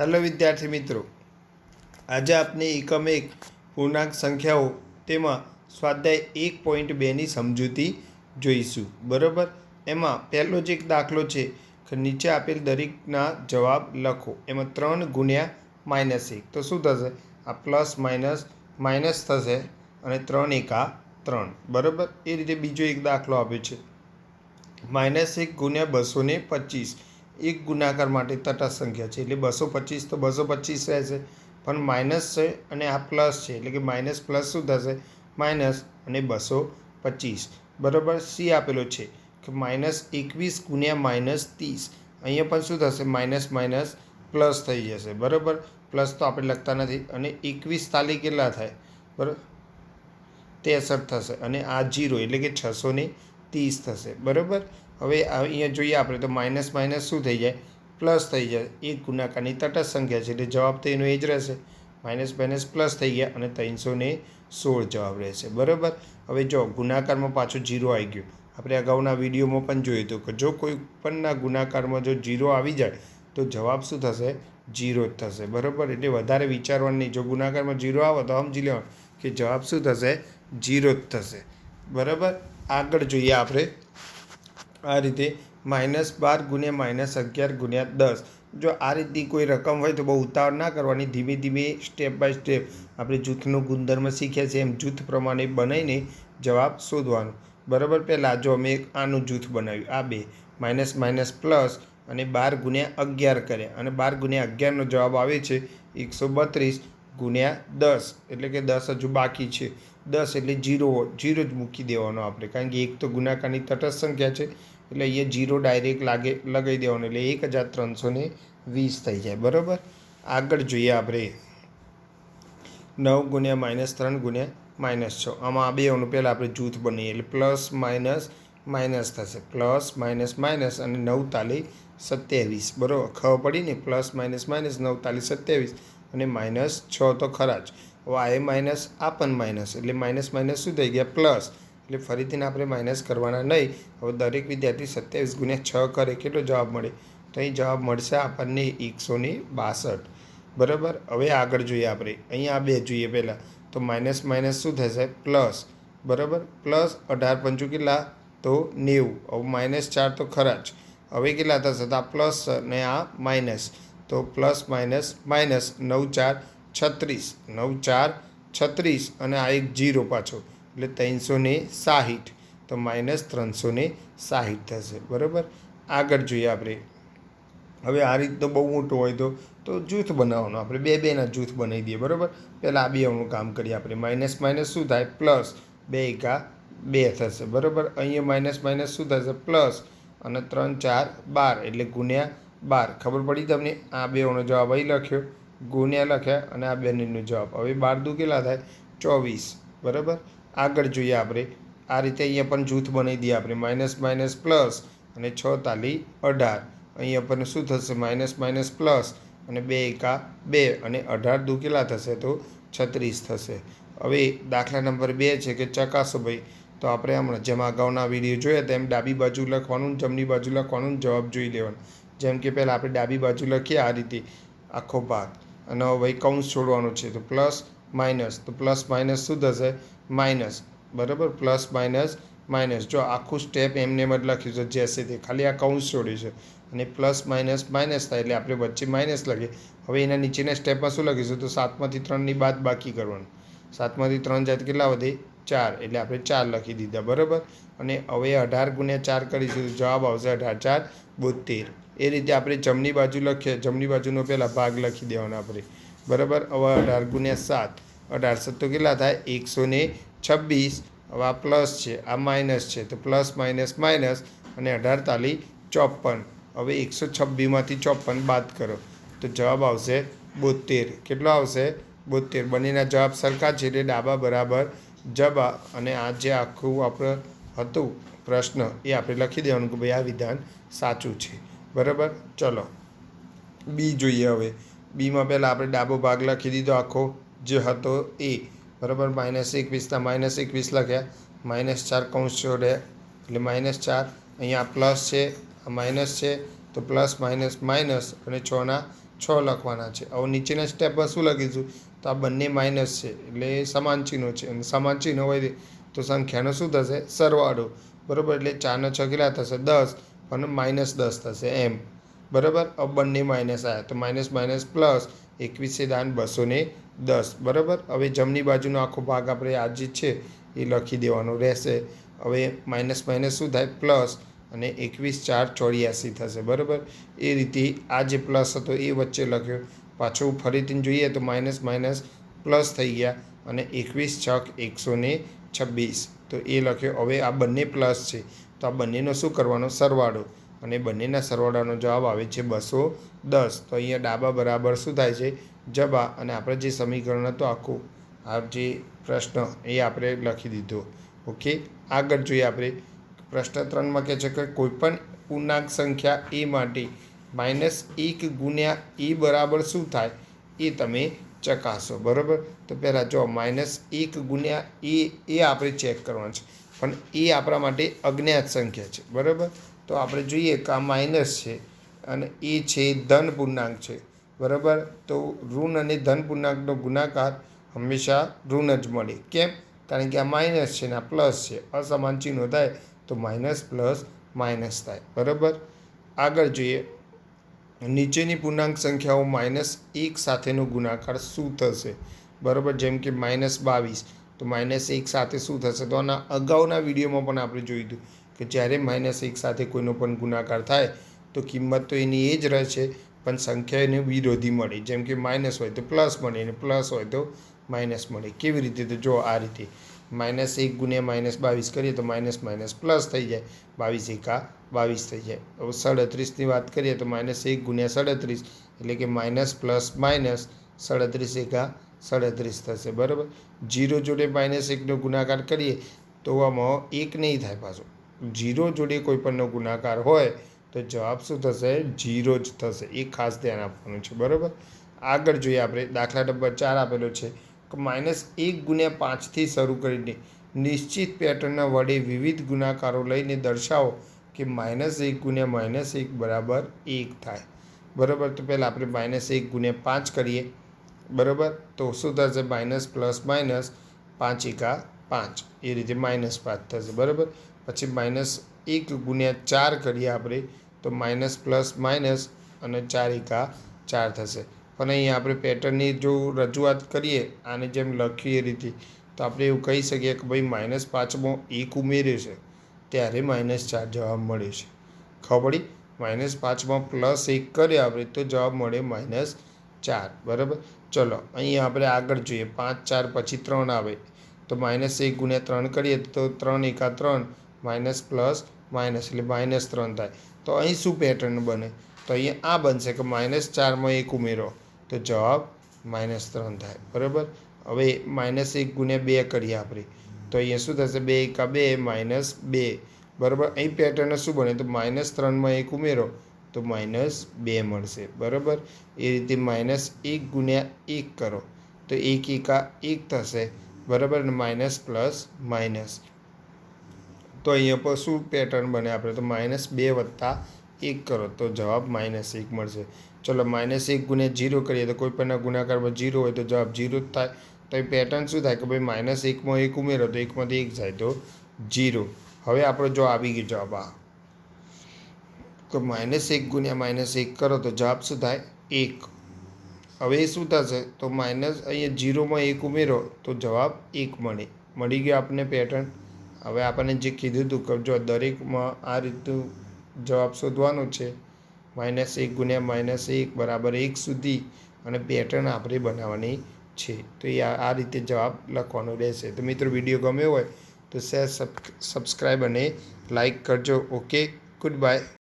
Hello વિદ્યાર્થી મિત્રો. આજે આપની એકમ એક પૂર્ણાંક સંખ્યાઓ તેમાં સ્વાધ્યાય એક પોઈન્ટ બેની સમજૂતી જોઈશું. બરાબર? એમાં પહેલો જ એક દાખલો છે, કે નીચે આપેલ દરેકના જવાબ લખો. એમાં ત્રણ ગુણ્યા માઇનસ એક. તો શું થશે? આ પ્લસ માઇનસ માઇનસ થશે અને ત્રણ એકા ત્રણ. બરાબર? એ રીતે બીજો એક દાખલો આપ્યો છે. માઇનસ એક ગુણ્યા બસો પચીસ. એક ગુણાકાર માટે તટસ્થ સંખ્યા છે. એટલે બસો પચીસ તો બસો પચીસ રહેશે. પણ માઇનસ છે અને આ પ્લસ છે. એટલે કે માઇનસ પ્લસ શું થશે? માઇનસ અને બસો પચીસ. બરાબર? સી આપેલો છે કે માઇનસ એકવીસ ગુણ્યા માઇનસ ત્રીસ. અહીંયા પણ શું થશે? માઇનસ માઇનસ પ્લસ થઈ જશે. બરાબર? પ્લસ તો આપણે લખતા નથી. અને એકવીસ તાલી કેટલા થાય? બરાબર? તેસઠ થશે. અને આ જીરો. એટલે કે છસો ને ત્રીસ થશે, બરાબર? હવે અહીંયા જોઈએ આપણે તો માઇનસ માઇનસ શું થઈ જાય? પ્લસ થઈ જાય. એક ગુણાકારની તટસ્થ સંખ્યા છે, એટલે જવાબ તો એનો એ જ રહેશે. માઇનસ માઇનસ પ્લસ થઈ ગયા અને ત્રણસો ને સોળ જવાબ રહેશે, બરાબર? હવે જો ગુણાકારમાં પાછો જીરો આવી ગયો. આપણે અગાઉના વિડીયોમાં પણ જોયું હતું કે જો કોઈ પણના ગુણાકારમાં જો જીરો આવી જાય, તો જવાબ શું થશે? જીરો જ થશે, બરાબર? એટલે વધારે વિચારવાનું નહીં. જો ગુણાકારમાં જીરો આવે તો સમજી લેવાનું કે જવાબ શું થશે? જીરો જ થશે, બરાબર? આગળ જોઈએ આપણે આ રીતે માઇનસ બાર ગુણ્યા માઇનસ અગિયાર ગુણ્યા દસ. જો આ રીતની કોઈ રકમ હોય તો બહુ ઉતાવળ ના કરવાની, ધીમે ધીમે સ્ટેપ બાય સ્ટેપ આપણે જૂથનો ગુણધર્મ શીખ્યા છે, એમ જૂથ પ્રમાણે બનાવીને જવાબ શોધવાનો. બરાબર, પહેલાં જો અમે આનું જૂથ બનાવ્યું, આ બે, માઇનસ માઇનસ પ્લસ અને બાર ગુણ્યા અગિયાર કર્યા. અને બાર ગુણ્યા અગિયારનો જવાબ આવે છે એકસો બત્રીસ. ગુણ્યા દસ. એટલે કે દસ હજુ બાકી છે. દસ એટલે જીરો જીરો જ મૂકી દેવાનો આપણે. કારણ કે એક તો ગુણાકારની તટસ્થ સંખ્યા છે. એટલે અહીંયા જીરો ડાયરેક્ટ લાગે, લગાવી દેવાનો. એટલે એક હજાર ત્રણસો ને વીસ થઈ જાય. બરાબર? આગળ જોઈએ આપણે. નવ ગુણ્યા માઇનસ ત્રણ ગુણ્યા માઇનસ છ. આમાં આ બેઓનું પહેલાં આપણે જૂથ બનીએ એટલે પ્લસ માઇનસ માઇનસ થશે. પ્લસ માઇનસ માઇનસ અને નવ તાલી સત્યાવીસ. બરાબર? ખબર પડી ને પ્લસ માઇનસ માઇનસ નવ તાલી સત્યાવીસ. અને માઇનસ છ તો ખરા જ. હવે આ એ માઇનસ, આ પણ માઇનસ. એટલે માઇનસ માઇનસ શું થઈ ગયા? પ્લસ. એટલે ફરીથી આપણે માઇનસ કરવાના નહીં. હવે દરેક વિદ્યાર્થી સત્યાવીસ ગુણ્યા છ કરે. કેટલો જવાબ મળે? તો અહીં જવાબ મળશે આપણને એકસો ને બાસઠ. બરાબર? હવે આગળ જોઈએ આપણે. અહીંયા આ બે જોઈએ પહેલાં. તો માઇનસ માઇનસ શું થશે? પ્લસ. બરાબર? પ્લસ અઢાર પંચું કેટલા? તો નેવું. હવે માઇનસ ચાર તો ખરા જ. હવે કેટલા થશે? તો આ પ્લસ અને આ માઇનસ. તો પ્લસ માઇનસ માઇનસ નવ ચાર છત્રીસ. નવ ચાર છત્રીસ અને આ એક જીરો પાછો. એટલે ત્રણસો ને સાહીઠ. તો માઇનસ ત્રણસો ને સાહીઠ થશે. બરાબર? આગળ જોઈએ આપણે. હવે આ રીતનો બહુ મોટો હોય તો તો જૂથ બનાવવાનો. આપણે બે બેના જૂથ બનાવી દઈએ. બરાબર? પહેલાં આ બેનું કામ કરીએ આપણે. માઇનસ માઇનસ શું થાય? પ્લસ બે એકા બે થશે. બરાબર? અહીંયા માઇનસ માઇનસ શું થશે? પ્લસ અને ત્રણ ચાર બાર. એટલે ગુણ્યા બાર. ખબર પડી તમને? આ બેનો જવાબ અહીં લખ્યો. ગુણ્યા લખ્યા અને આ બેનનો જવાબ. હવે બાર દુ કેટલા થાય. ચોવીસ. બરાબર? આગળ જોઈએ આપણે. આ રીતે અહીંયા પણ જૂથ બનાવી દઈએ આપણે. માઇનસ માઇનસ, પ્લસ અને છ તાલી અઢાર. અહીંયા પણ શું થશે? માઇનસ માઇનસ, પ્લસ અને બે એકા બે અને અઢાર દુ કેટલા થશે તો છત્રીસ થશે. હવે દાખલા નંબર બે છે કે ચકાસો ભાઈ. તો આપણે હમણાં જેમાં અગાઉના વીડિયો જોયા તેમ ડાબી બાજુ લખવાનું જમણી બાજુ લખવાનું જવાબ જોઈ લેવાનો. જેમ કે પહેલાં આપણે ડાબી બાજુ લખીએ આ રીતે આખો ભાગ. અને હવે કૌંસ છોડવાનું છે. તો પ્લસ માઇનસ. તો પ્લસ માઇનસ શું થશે? માઇનસ. બરાબર? Plus minus minus. જો આખું સ્ટેપ એમને એમ જ લખ્યું છે જેસે તે. ખાલી આ કૌંસ છોડ્યું છે. અને પ્લસ માઇનસ માઇનસ થાય એટલે આપણે વચ્ચે માઇનસ લખીએ. હવે એના નીચેના સ્ટેપમાં શું લખીશું? તો સાતમાંથી ત્રણની બાદ બાકી કરવાનું. સાતમાંથી ત્રણ જાત કેટલા વધે? ચાર, એટલે આપણે ચાર લખી દીધા, બરાબર? અને હવે અઢાર ગુણ્યા ચાર કરીશું, તો જવાબ આવશે અઢાર, ચાર બોતેર એ રીતે આપણે જમણી બાજુ લખીએ, જમણી બાજુનો પહેલાં ભાગ લખી દેવાનો આપણે. બરાબર? હવે અઢાર ગુણ્યા સાત. અઢાર સત્તો કેટલા થાય? એકસો ને છવ્વીસ. હવે આ પ્લસ છે, આ માઇનસ છે, તો પ્લસ, માઇનસ માઇનસ, અને અઢાર તાલી ચોપન. હવે એકસો છવ્વીસમાંથી ચોપન બાદ કરો. તો જવાબ આવશે બોતેર કેટલો આવશે? બોતેર બંનેના જવાબ સરખા છે, એટલે ડાબા બરાબર જબા અને આ જે આખું આપણે હતું પ્રશ્ન એ આપણે લખી દેવાનું કે ભાઈ આ વિધાન સાચું છે. બરાબર? ચલો. બી જોઈએ હવે. બીમાં પહેલાં આપણે ડાબો ભાગ લખી દીધો આખો. જે હતો એ. બરાબર? માઇનસ એકવીસના માઇનસ એકવીસ લખ્યા. માઇનસ ચાર કૌંસ જોડે એટલે માઇનસ ચાર. અહીંયા પ્લસ છે. આ માઇનસ છે. તો પ્લસ માઇનસ માઇનસ અને છના છ લખવાના છે. હવે નીચેના સ્ટેપમાં શું લખીશું? તો આ બંને માઇનસ છે, એટલે સમાન ચિહ્નો છે. અને સમાન ચિહ્નો હોય તો સંખ્યાનો શું થશે? સરવાળો. બરાબર? એટલે ચારનો છ કેટલા થશે? દસ. અને માઇનસ દસ થશે એમ. બરાબર? હવે બંને માઇનસ આવ્યા તો માઇનસ માઇનસ પ્લસ એકવીસે દાન બસો ને દસ. બરાબર? હવે જમણી બાજુનો આખો ભાગ આપણે આજે છે, એ લખી દેવાનો રહેશે. હવે માઇનસ માઇનસ શું થાય? પ્લસ અને એકવીસ ચાર ચોર્યાસી થશે, બરાબર? એ રીતે આ જે પ્લસ હતો એ વચ્ચે લખ્યો. પાછું ફરીથી જોઈએ તો માઇનસ માઇનસ પ્લસ થઈ ગયા અને એકવીસ છક એકસો છવ્વીસ તો એ લખ્યો, હવે આ બંને પ્લસ છે. તો આ બંનેનો શું કરવાનો? સરવાળો. અને બંનેના સરવાળાનો જવાબ આવે છે બસો દસ. તો અહીંયા ડાબા બરાબર શું થાય છે? જબા. અને આપણે જે સમીકરણ હતું આખું, આ જે પ્રશ્ન એ આપણે લખી દીધો. ઓકે? આગળ જોઈએ આપણે. પ્રશ્ન ત્રણમાં કહે છે કે કોઈપણ પૂર્ણાંક સંખ્યા એ માટે માઇનસ એક ગુણ્યા એ બરાબર શું થાય એ તમે ચકાસો, બરાબર? તો પહેલાં જો માઇનસ એક ગુણ્યા એ એ આપણે ચેક કરવાનું છે. પણ એ આપણા માટે અજ્ઞાત સંખ્યા છે, બરાબર? તો આપણે જોઈએ કે આ માઇનસ છે અને એ છે ધન પૂર્ણાંક છે, બરાબર? તો ઋણ અને ધન પૂર્ણાંકનો ગુણાકાર હંમેશા ઋણ જ મળે. કેમ? કારણ કે આ માઇનસ છે ને આ પ્લસ છે, અસમાન ચિહ્નો થાય તો માઇનસ પ્લસ માઇનસ થાય. બરાબર? આગળ જોઈએ. નીચેની પૂર્ણાંક સંખ્યાઓ માઇનસ એક સાથેનો ગુણાકાર શું થશે? બરાબર? જેમ કે માઇનસ બાવીસ. તો માઇનસ એક સાથે શું થશે? તો આના અગાઉના વિડીયોમાં પણ આપણે જોયું હતું કે જ્યારે માઇનસ એક સાથે કોઈનો પણ ગુણાકાર થાય, તો કિંમત તો એની એ જ રહે છે પણ સંખ્યા એને વિરોધી મળે. જેમ કે માઇનસ હોય તો પ્લસ મળે અને પ્લસ હોય તો માઇનસ મળે. કેવી રીતે? તો જો આ રીતે. માઇનસ એક ગુણ્યા માઇનસ બાવીસ કરીએ તો માઇનસ માઇનસ પ્લસ થઈ જાય. બાવીસ એકા બાવીસ થઈ જાય. હવે સાડત્રીસની વાત કરીએ તો માઇનસ એક ગુણ્યા સાડત્રીસ એટલે કે માઇનસ પ્લસ માઇનસ સાડત્રીસ એકા સાડત્રીસ થશે. બરાબર? જીરો જોડે માઇનસ એકનો ગુણાકાર કરીએ તો આમાં એક નહીં થાય પાછો. જીરો જોડે કોઈ પણનો ગુણાકાર હોય તો જવાબ શું થશે? જીરો જ થશે. એ ખાસ ધ્યાન આપવાનું છે. બરાબર? આગળ જોઈએ આપણે. દાખલા નંબર ચાર આપેલો છે. માઇનસ એક ગુણ્યા પાંચથી શરૂ કરીને નિશ્ચિત પેટર્નના વડે વિવિધ ગુણાકારો લઈને દર્શાવો કે માઇનસ એક ગુણ્યા માઇનસ એક બરાબર એક થાય. બરાબર? તો પહેલાં આપણે માઇનસ એક ગુણ્યા પાંચ કરીએ. બરાબર? તો શું થશે? માઇનસ પ્લસ માઇનસ પાંચ એકા પાંચ. એ રીતે માઇનસ પાંચ થશે. બરાબર? પછી માઇનસ એક ગુણ્યા ચાર કરીએ આપણે તો માઇનસ પ્લસ માઇનસ અને ચાર એકા ચાર થશે. પણ અહીં આપણે પેટર્નની જો રજૂઆત કરીએ, આને જેમ લખીએ એ રીતે તો આપણે એવું કહી શકીએ કે ભાઈ માઇનસ પાંચમાં એક ઉમેર્યો છે, ત્યારે માઇનસ ચાર જવાબ મળે છે. ખબર પડી? માઇનસ પાંચમાં પ્લસ એક કરીએ આપણે તો જવાબ મળે માઇનસ ચાર, બરાબર? ચલો, અહીં આપણે આગળ જોઈએ. પાંચ, ચાર પછી ત્રણ આવે. તો માઇનસ એક ગુણ્યા ત્રણ કરીએ તો ત્રણ એકા ત્રણ માઇનસ પ્લસ માઇનસ એટલે માઇનસ ત્રણ થાય. તો અહીં શું પેટર્ન બને? તો અહીંયા આ બનશે કે માઇનસ ચારમાં એક ઉમેરો. તો જવાબ માઇનસ ત્રણ થાય. બરાબર? હવે માઇનસ એક ગુણ્યા બે કરીએ આપણે. તો અહીંયા શું થશે? બે એકા બે માઇનસ બે. બરાબર? અહીં પેટર્ન શું બને? તો માઇનસ ત્રણમાં એક ઉમેરો, તો માઇનસ બે મળશે. બરાબર? એ રીતે માઇનસ એક ગુણ્યા એક કરો. તો એક એકા એક થશે. બરાબર? ને માઇનસ પ્લસ માઇનસ તો અહીંયા પર શું પેટર્ન બને આપણે? તો માઇનસ બે વત્તા એક કરો. તો જવાબ માઇનસ એક મળશે. ચલો માઇનસ એક ગુણ્યા જીરો કરીએ તો કોઈ પણના ગુણાકારમાં જીરો હોય તો જવાબ જીરો જ થાય. તો એ પેટર્ન શું થાય કે ભાઈ માઇનસ એકમાં એક ઉમેરો તો એકમાંથી એક જાય તો જીરો હવે આપણો જો આવી ગયો જવાબ આ. તો માઇનસ એક ગુણ્યા માઇનસ એક કરો તો જવાબ શું થાય? એક. હવે એ શું થશે? તો માઇનસ અહીંયા જીરોમાં એક ઉમેરો તો જવાબ એક મળે. મળી ગયો આપણને પેટર્ન હવે આપણને જે કીધું હતું કે જો દરેકમાં આ રીતનું જવાબ શોધવાનો છે માઇનસ એક ગુણ્યા માઇનસ એક બરાબર એક સુધી અને પેટર્ન આપણે બનાવવાની છે. તો એ આ રીતે જવાબ લખવાનો રહેશે. તો મિત્રો, વીડિયો ગમ્યો હોય તો શેર સબસ્ક્રાઈબ અને લાઈક કરજો. Okay, good bye.